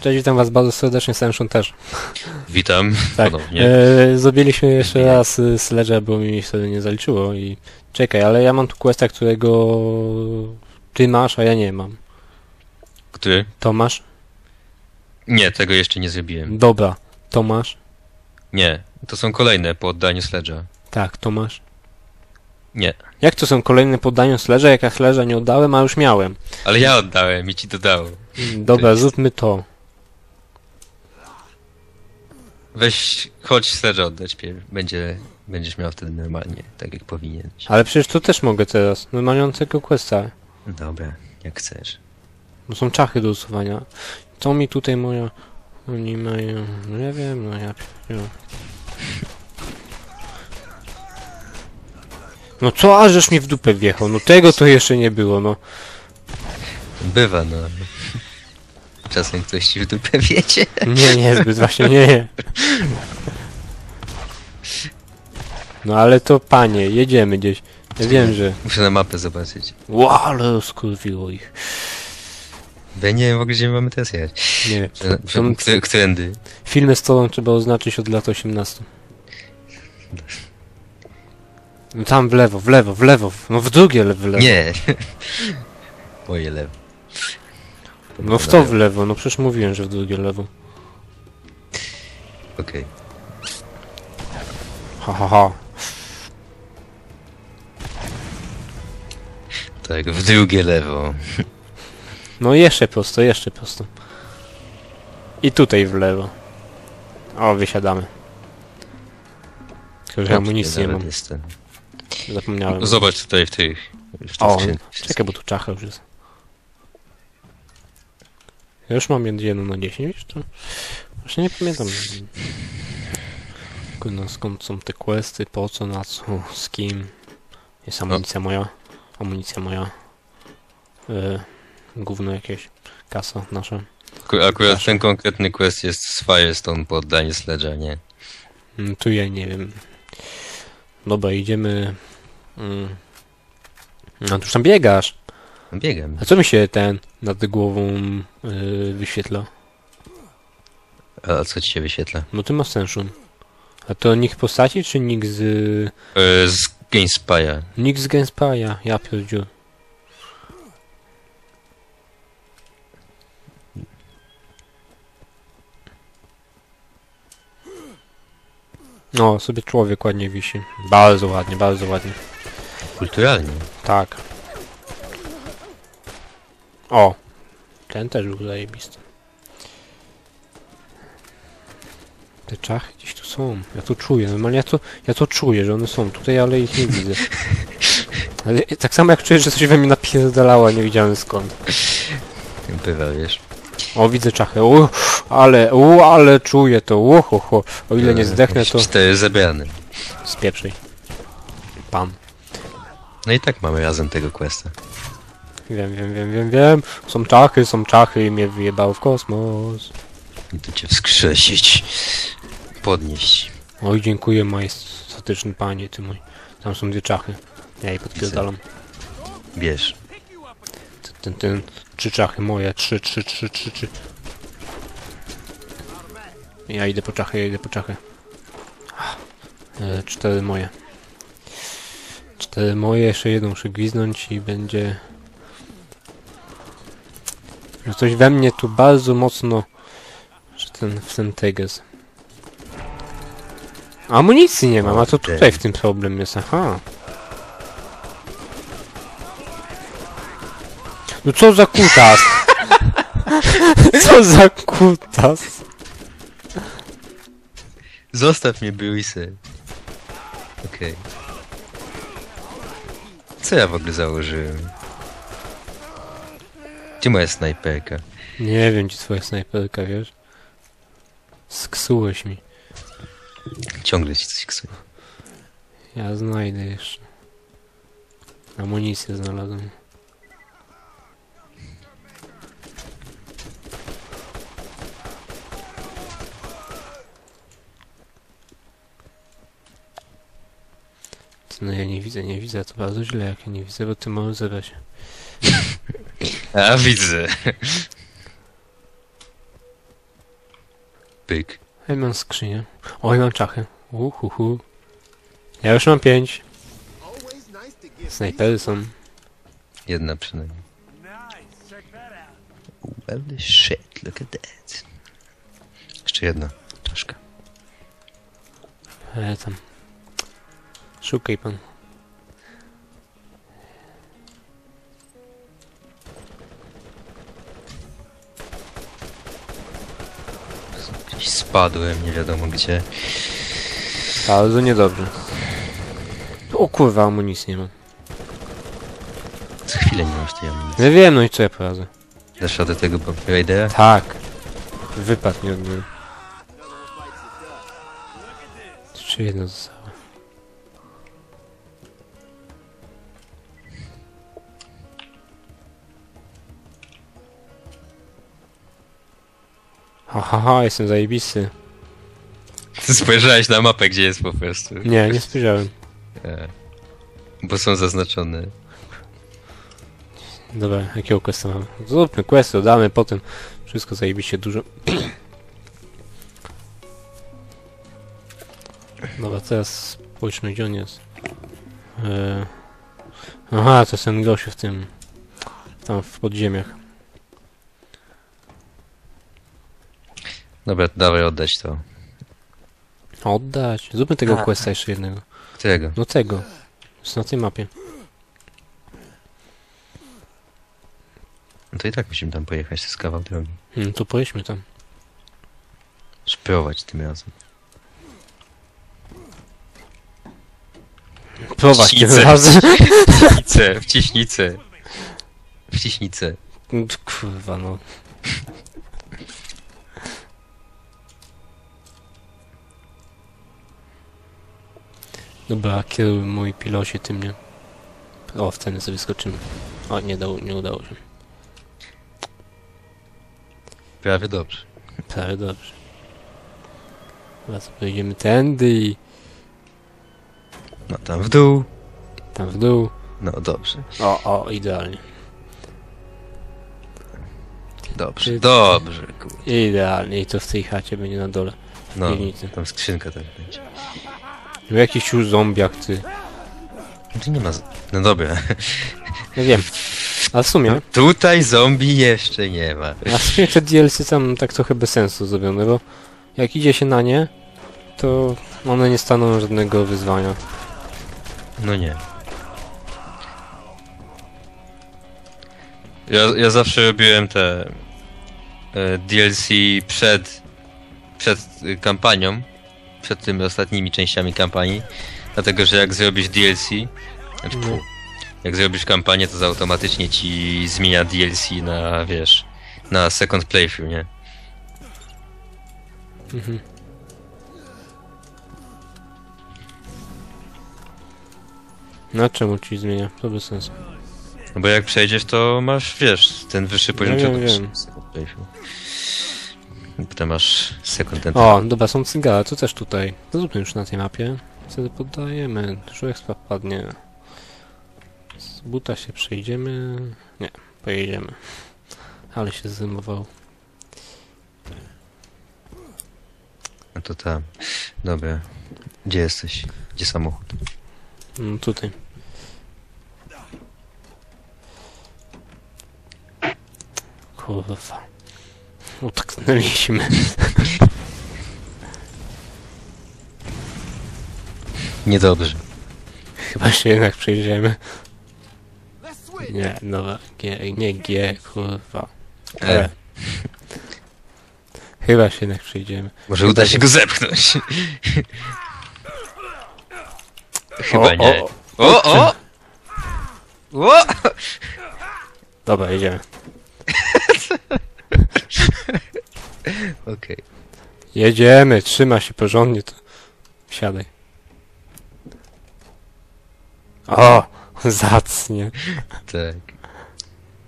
Cześć, witam was bardzo serdecznie, Senshun też. Witam Tak, ponownie. e, zrobiliśmy jeszcze raz y, Sledge'a, bo mi wtedy nie zaliczyło i... Czekaj, ale ja mam tu questa, którego ty masz, a ja nie mam. Który? Tomasz? Nie, tego jeszcze nie zrobiłem. Dobra, Tomasz? Nie, to są kolejne po oddaniu Sledge'a. Tak, Tomasz. Nie, Jak to są kolejne poddania Sledge'a, jak ja Sledge'a nie oddałem, a już miałem? ale ja oddałem i ci dodało. Dobra, zróbmy to. Weź, chodź Sledge'a oddać. Będzie, będziesz miał wtedy normalnie, tak jak powinien. Ale przecież to też mogę teraz. Tego questa. Dobra, jak chcesz. Bo są czachy do usuwania. Co mi tutaj moja... Oni mają... No nie wiem, no ja... No co, ażeż mi w dupę wjechał? No tego to jeszcze nie było, no. Bywa, no. Czasem ktoś ci w dupę wiecie. Nie, niezbyt, właśnie nie, nie. No ale to panie, jedziemy gdzieś. Ja wiem, że... Muszę na mapę zobaczyć. Wow, ale skurwiło ich. Bo ja nie wiem w ogóle, gdzie mamy teraz jechać. Nie wiem. Że- Są- Któ- Którędy? Filmy z tobą trzeba oznaczyć od lat 18. No tam w lewo, w lewo, w lewo. No w drugie le- w lewo. Nie. Moje lewo. No w to w lewo, no przecież mówiłem, że w drugie lewo. Okej. Ha ha ha. Tak, w drugie lewo. No jeszcze prosto, jeszcze prosto. I tutaj w lewo. O, wysiadamy. Tylko, że amunicji nie mam. Jestem. Zapomniałem. Zobacz tutaj w tych. W tych O, czekaj, bo tu czacha już jest. Ja już mam jedną na 10, wiesz to? Właśnie nie pamiętam. Skąd są te questy, po co, na co, z kim. Jest amunicja moja. Amunicja moja. Yy, gówno jakieś. Kasa nasza. Aku- Akurat Proszę. ten konkretny quest jest z Firestone po oddaniu Sledge'a, nie? Mm, Tu ja nie wiem. Dobra, idziemy. Mm. No tu już tam biegasz. Biegam. A co mi się ten nad głową yy, wyświetla? A co ci się wyświetla? No ty masz Senshun. A to nick postaci, czy nick z... E, z GameSpy'a. Nick z Genspy'a? Ja pierdziu. No, sobie człowiek ładnie wisi. Bardzo ładnie, bardzo ładnie. Kulturalnie. Tak. O! Ten też był zajebisty. Te czachy gdzieś tu są. Ja to czuję. Normalnie ja to, ja to czuję, że one są tutaj, ale ich nie widzę. Ale tak samo jak czuję, że coś we mnie napierdalało, a nie wiedziałem skąd. Bywa, wiesz. O, widzę czachę. U, ale, u, ale czuję to. U, ho, ho. O ile nie zdechnę, to Cztery zebrane. z pierwszej. Pam. No i tak mamy razem tego questa. Wiem, wiem, wiem, wiem, wiem. Są czachy, są czachy i mnie wyjebało w kosmos. Tu cię wskrzesić. Podnieść. Oj, dziękuję majestatyczny panie, ty mój. Tam są dwie czachy. Ja jej podpierdalam. Bierz. Ten, ten, ten, trzy czachy moje, trzy, trzy, trzy, trzy, trzy. Ja idę po czachy, ja idę po czachy. E, cztery moje. Cztery moje, jeszcze jedną muszę gwiznąć i będzie... Że coś we mnie tu bardzo mocno... Że ten, w ten teges. Amunicji nie mam, a to tutaj w tym problem jest, aha. No co za kutas? co za kutas? Zostaw mnie, Bruisy. Okej. Co ja w ogóle założyłem? Gdzie moja snajperka? Nie wiem, gdzie twoja snajperka, wiesz? Sksułeś mi. Ciągle ci coś ksuje. Ja znajdę jeszcze. Amunicję znalazłem. No ja nie widzę, nie widzę, to bardzo źle jak ja nie widzę, bo ty możesz zebrać. A, widzę. Pyk. Ej, mam skrzynię. Oj, mam czachy. Uhuhu. Ja już mam pięć. Snajpery są. Jedna przynajmniej. Well shit, look at that. Jeszcze jedna czaszka. Ale tam. Szukaj pan. Spadłem, nie wiadomo gdzie. Ale to niedobrze. O kurwa, amunicji nie mam. Co chwilę nie masz tej amunicji. Ja wiem, no i co ja poradzę. Dasz radę tego Bomb Raidera? Tak. Wypadł mi od niego. Jeszcze jedno zostało. Ha, ha, ha, jestem zajebisty. Ty spojrzałeś na mapę, gdzie jest po prostu. Nie, nie spojrzałem. E, Bo są zaznaczone. Dobra, jakiego questa mamy? Zróbmy quest, dodamy potem. Wszystko zajebiście dużo. Dobra, teraz spójrzmy gdzie on jest. E... Aha, to jest ten gościu w tym... Tam w podziemiach. Dobra, dawaj oddać to. Oddać. Zróbmy tego A. questa jeszcze jednego. Którego? No tego. Jest na tej mapie. No to i tak musimy tam pojechać, to jest kawał drogi. Hmm, to pojedźmy tam. Szpiować tym razem. Prowadź tym Wciśnicę. razem. Wciśnicę, wciśnicę. Wciśnicę. Kurwa no. Dobra, kieruj mój pilocie tym nie. O, w cenę sobie skoczymy. O, nie, dało, nie udało się. Prawie dobrze. Prawie dobrze. Teraz pojedziemy tędy i No tam w dół. tam w dół. No dobrze. O, o, idealnie. Dobrze. Ty- Dobrze, kurde. Idealnie i to w tej chacie będzie na dole. No, piwnicy. tam skrzynka tak będzie. No jakiś już zombiak, ty. Tu nie ma... z- No dobra. Ja wiem. A w sumie, Tutaj zombie jeszcze nie ma. a w sumie te DLC tam tak trochę bez sensu zrobione, bo jak idzie się na nie, to one nie staną żadnego wyzwania. No nie. Ja, ja zawsze robiłem te e, DLC przed, przed y, kampanią, przed tymi ostatnimi częściami kampanii, dlatego że jak zrobisz DLC, znaczy, No. jak zrobisz kampanię, to automatycznie ci zmienia DLC na, wiesz, na second playthrough, nie? Mhm. Na czemu ci zmienia? To bez sensu. No bo jak przejdziesz, to masz, wiesz, ten wyższy poziom wiem, czego wiem. Potem masz second and O, dobra, są cygara, to też tutaj. To zróbmy już na tej mapie. Wtedy poddajemy. Dużo ekstra wpadnie. Z buta się przejdziemy. Nie, pojedziemy. Ale się zrymował. No to tam. Dobra. Gdzie jesteś? Gdzie samochód? No tutaj. Kurwa. Utknęliśmy. Niedobrze. Chyba się jednak przejdziemy. Nie, dobra. G, nie G, kurwa. E. E. Chyba się jednak przejdziemy. Może uda się go zepchnąć. Chyba O, nie. o, O, o! O! Dobra, jedziemy. Okej. Jedziemy, trzyma się porządnie, to wsiadaj. O, zacnie. Tak.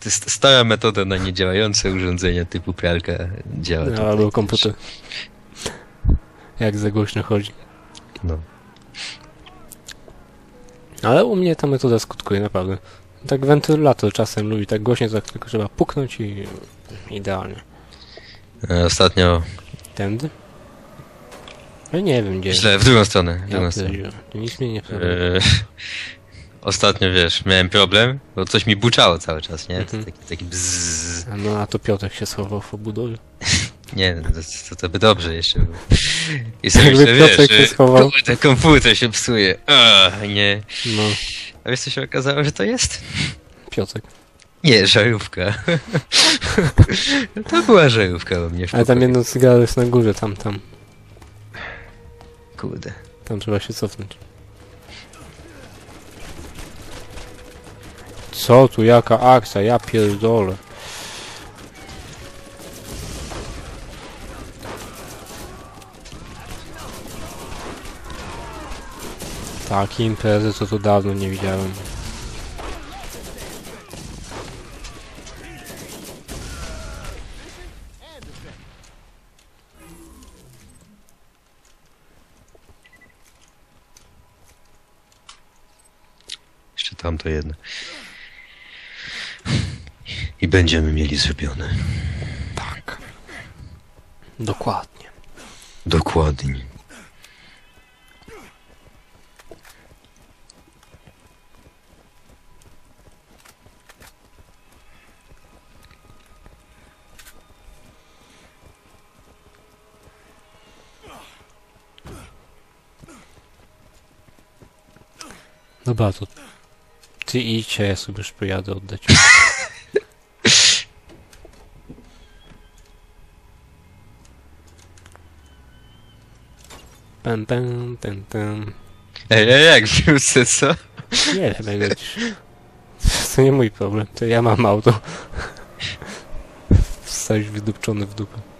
To jest stara metoda na niedziałające urządzenia typu pralka działa. No, tutaj albo też. komputer. Jak za głośno chodzi. No. Ale u mnie ta metoda skutkuje naprawdę. Tak wentylator czasem lubi tak głośno, tak tylko trzeba puknąć i idealnie. E, Ostatnio Tędy? Ale nie wiem gdzie. Źle, w drugą stronę. W Ja drugą stronę. nic mnie nie podoba. ostatnio wiesz, miałem problem, bo coś mi buczało cały czas, nie? Mhm. Taki, taki bzzz. A No a to Piotrek się schował w obudowie. Nie, no to, to, to by dobrze jeszcze było. I sobie Jakby myślę, Piotrek wiesz, się schował. kurde, komputer się psuje. A, nie. No, A wiesz co się okazało, że to jest? Piotrek. Nie, żarówka. to była żarówka u mnie w Ale tam jedno cygaro jest na górze, tam, tam. Kurde. Tam trzeba się cofnąć. Co tu, jaka akcja? Ja pierdolę. Takie imprezy co tu dawno nie widziałem. Jeszcze tam to jedno. I będziemy mieli zrobione. Tak. Dokładnie. Dokładnie. Dobra, to ty idźcie, ja sobie już pojadę oddać. Pem, pem, pem, pem. Ej, ej, jak wrócę, co? Nie wiem, jak lecisz. To nie mój problem, to ja mam auto. Zostałeś wydupczony w dupę.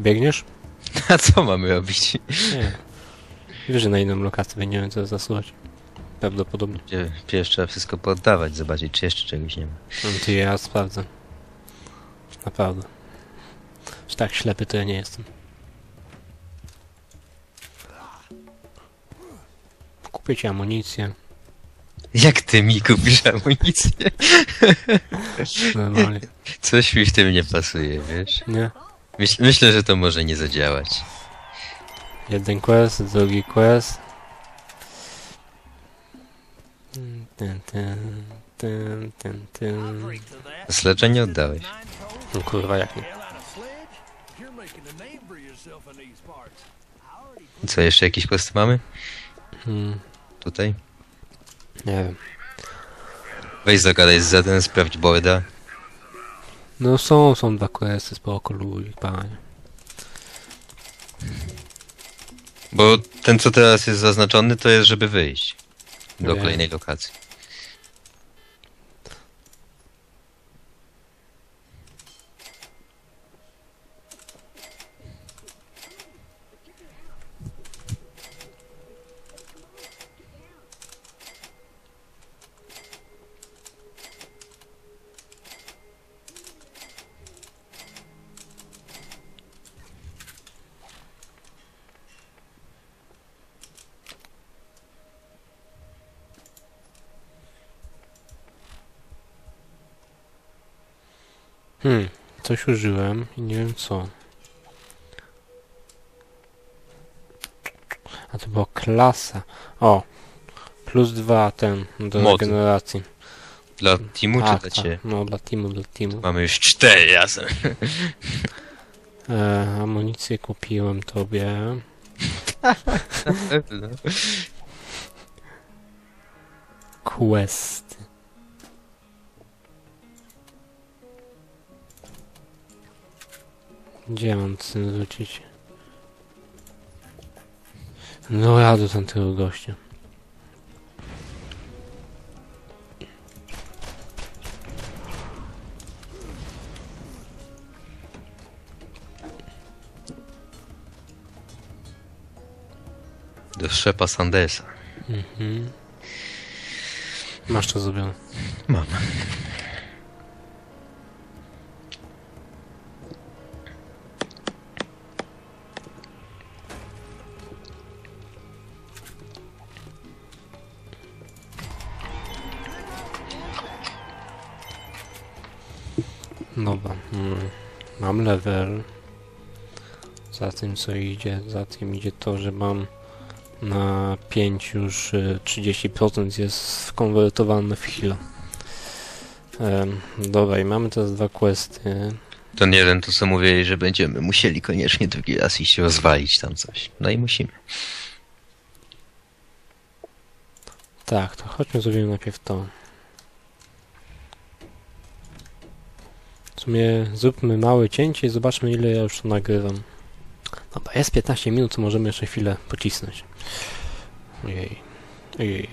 Biegniesz? A co mamy robić? Nie. Wiesz, że na inną lokację będziemy to zasuwać. Prawdopodobnie. Pierw trzeba wszystko poddawać, zobaczyć, czy jeszcze czegoś nie ma. No Ty ja sprawdzę. Naprawdę. Że tak ślepy to ja nie jestem. Kupię ci amunicję. Jak ty mi kupisz amunicję? Normalnie. Coś mi w tym nie pasuje, wiesz? Nie? Myśl, myślę, że to może nie zadziałać. Jeden quest, drugi quest. Ten, ten, ten, ten, ten. Sledge'a nie oddałeś. No kurwa, jak nie? sledge. Co, jeszcze jakieś questy mamy? Hmm, Tutaj? nie wiem. Weź zagadaj z Zeden, sprawdź borda. No są, są dwa questy, spoko, ludzi, panie. Bo ten, co teraz jest zaznaczony, to jest, żeby wyjść. Do Wiem. kolejnej lokacji. Hmm, coś użyłem i nie wiem co. A to była klasa. O, plus dwa ten do Mod. regeneracji. Dla teamu czy Tak, dla tak, ciebie? No, dla teamu, dla teamu. Mamy już cztery razem. E, amunicję kupiłem tobie. Questy. Gdzie mam ten rzucić? No ja do tamtego gościa. Do szepa Sandersa. Mhm. Masz to zrobione. Mam. Dobra. Mm. Mam level. Za tym co idzie, za tym idzie to, że mam na 5 już y, 30% jest konwertowane w heal. Dobra, i mamy teraz dwa questy. Ten jeden to co mówili, że będziemy musieli koniecznie drugi raz iść rozwalić tam coś. No i musimy. Tak, to chodźmy zrobimy najpierw to. Sumie zróbmy małe cięcie i zobaczmy ile ja już nagrywam. Dobra, jest 15 minut, to możemy jeszcze chwilę pocisnąć. Ojej. Ojej.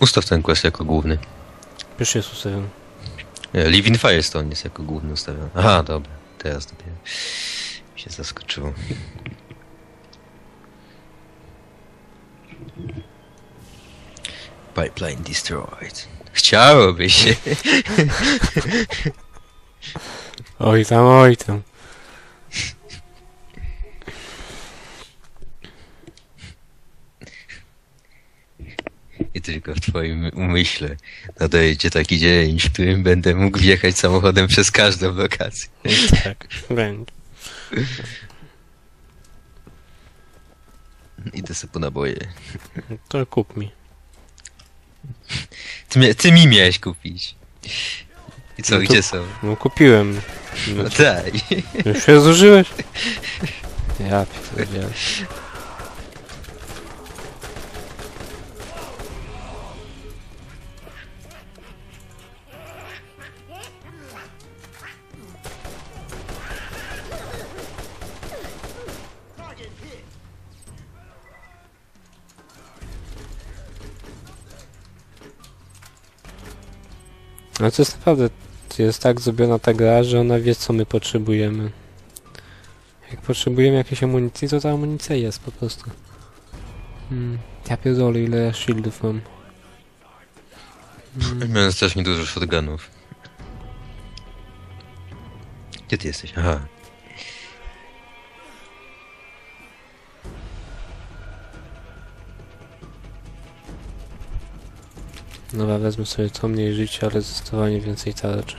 Ustaw ten quest jako główny. Już jest ustawiony. Nie, in Firestone jest jako główny ustawiony. Aha, dobra. Teraz dopiero mi się zaskoczyło. Pipeline destroyed. Chciałoby się. Oj tam, oj tam. I tylko w twoim umyśle nadajecie taki dzień, w którym będę mógł wjechać samochodem przez każdą lokację. Tak, będzie. Idę sobie po naboje. To kup mi. Ty, ty mi miałeś kupić. I co, No to- gdzie są? No kupiłem. No daj. Już się zużyłeś? Ja pierdzielę. No to jest naprawdę, jest tak zrobiona ta gra, że ona wie co my potrzebujemy. Jak potrzebujemy jakiejś amunicji, to ta amunicja jest po prostu. Hmm, ja pierdolę ile ja shieldów mam. Hmm, Miałem strasznie dużo shotgunów. Gdzie ty jesteś? Aha. dobra, wezmę sobie to mniej życia, ale zdecydowanie więcej tarczy.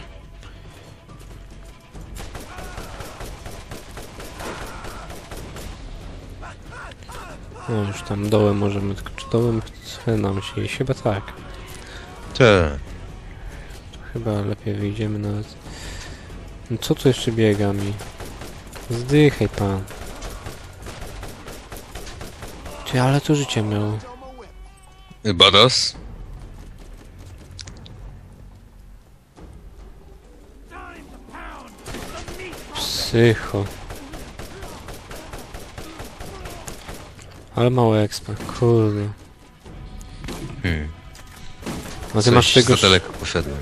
No już tam dołem możemy, tylko czy dołem chce nam się iść? Chyba tak. Tak. Chyba lepiej wyjdziemy nawet. No co tu jeszcze biega mi? Zdychaj pan. Ty, ale to życie miał. Bados? Psycho. Ale mało expa, kurde. Hmm. No ty masz Coś tego... za daleko poszedłem.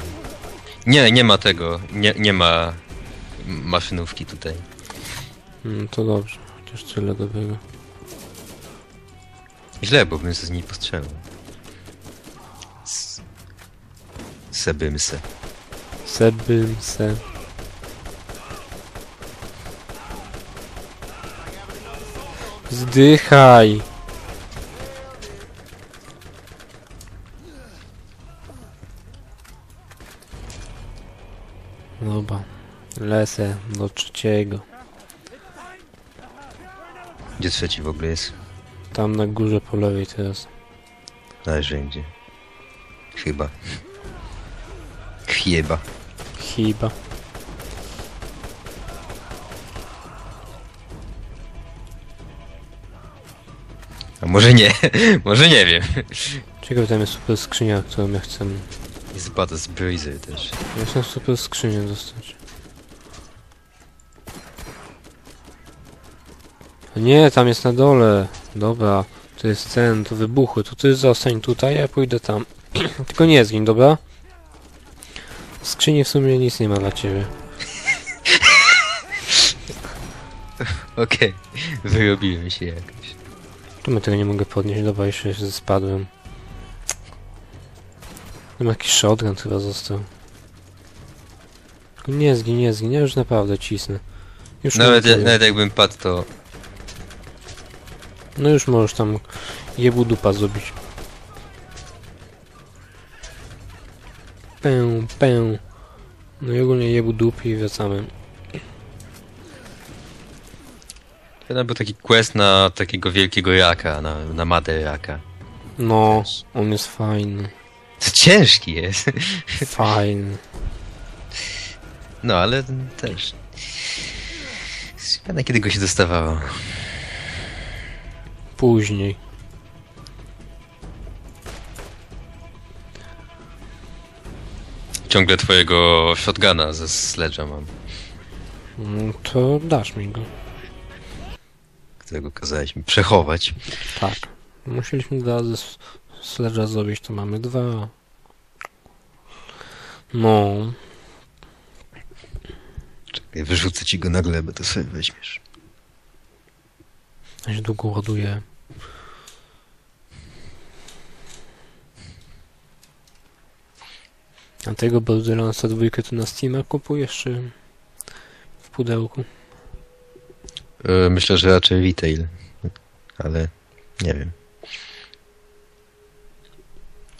Nie, nie ma tego. Nie, nie ma maszynówki tutaj. Mm, to dobrze, chociaż tyle dobrego. Źle, bo bym się z niej postrzelał. S- Sebym se. Sebym se. Zdychaj! Dobra, lecę do trzeciego. Gdzie trzeci w ogóle jest? Tam na górze po lewej teraz. Należy gdzie. Chyba. Chyba. Chyba. A może nie, może nie wiem. Ciekawe, tam jest super skrzynia, którą ja chcę. Jest Badass Brazer też. Ja chcę super skrzynię dostać. A Nie, tam jest na dole. Dobra, to jest ten, to wybuchły. To ty zostań tutaj, ja pójdę tam. Tylko nie zgin, dobra? W skrzyni w sumie nic nie ma dla ciebie. Okej, wyrobiłem się jakoś. Czemu tego nie mogę podnieść? Dobra, jeszcze się spadłem. Tam jakiś shotgun chyba został. Tylko nie zgin, nie zgin, ja już naprawdę cisnę. Już Nawet, ja- nawet jakbym padł, to No już możesz tam jebu dupa zrobić. Pę, pę. No i ogólnie jebu dupi i wracamy. Ten był taki quest na takiego wielkiego jaka, na, na matę jaka. No, on jest fajny. To ciężki jest. Fajny. No, ale też. Pamiętam kiedy go się dostawało. Później. Ciągle twojego shotguna ze sledge'a mam, Mm, To dasz mi go. Którego kazałeś mi przechować. Tak. Musieliśmy dwa ze s- sledge'a zrobić, to mamy dwa. No. Czekaj, wyrzucę ci go na glebę, to sobie weźmiesz. Ja się długo ładuje. A tego Borderlandsa dwójkę tu na Steama kupujesz, czy w pudełku? E, Myślę, że raczej retail. Ale nie wiem.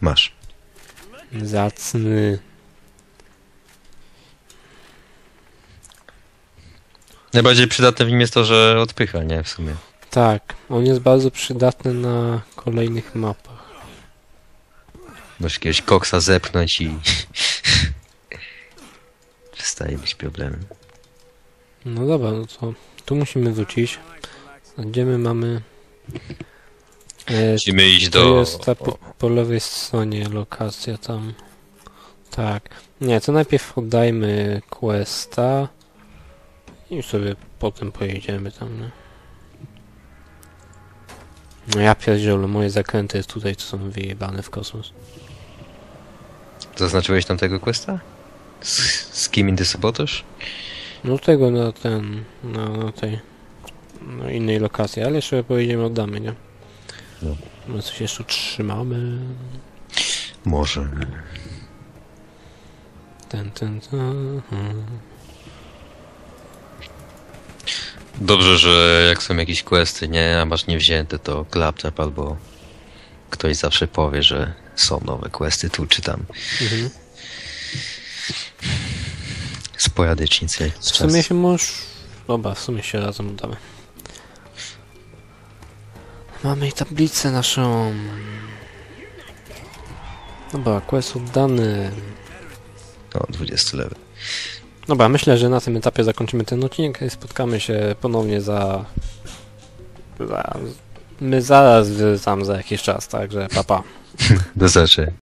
Masz. Zacny. Najbardziej przydatne w nim jest to, że odpycha, nie? W sumie. Tak, on jest bardzo przydatny na kolejnych mapach. Możesz jakiegoś koksa zepchnąć i... Przestaje być problemem. No dobra, no to tu musimy wrócić. Gdzie my mamy... E, Musimy iść to do... jest ta po, po lewej stronie lokacja tam. Tak. Nie, to najpierw oddajmy questa i sobie potem pojedziemy tam, nie? No ja pierdzielę, moje zakręty tutaj to są wyjebane w kosmos. Zaznaczyłeś tam tego questa? Z, z kim indy sabotaż? No tego na ten, na, na tej, na innej lokacji, ale jeszcze pojedziemy oddamy, nie? No. My coś jeszcze trzymamy. Może. Ten, ten, ten. hmm. Dobrze, że jak są jakieś questy, nie, a masz niewzięte, to klaptap albo ktoś zawsze powie, że są nowe questy tu czy tam. Mhm. Sporadycznie co W sumie się możesz... Dobra, w sumie się razem oddamy. Mamy i tablicę naszą. Dobra, quest oddany. O, 20 level. Dobra, myślę, że na tym etapie zakończymy ten odcinek i spotkamy się ponownie za... za... My zaraz wracamy za jakiś czas, także papa. Pa. Do zobaczenia.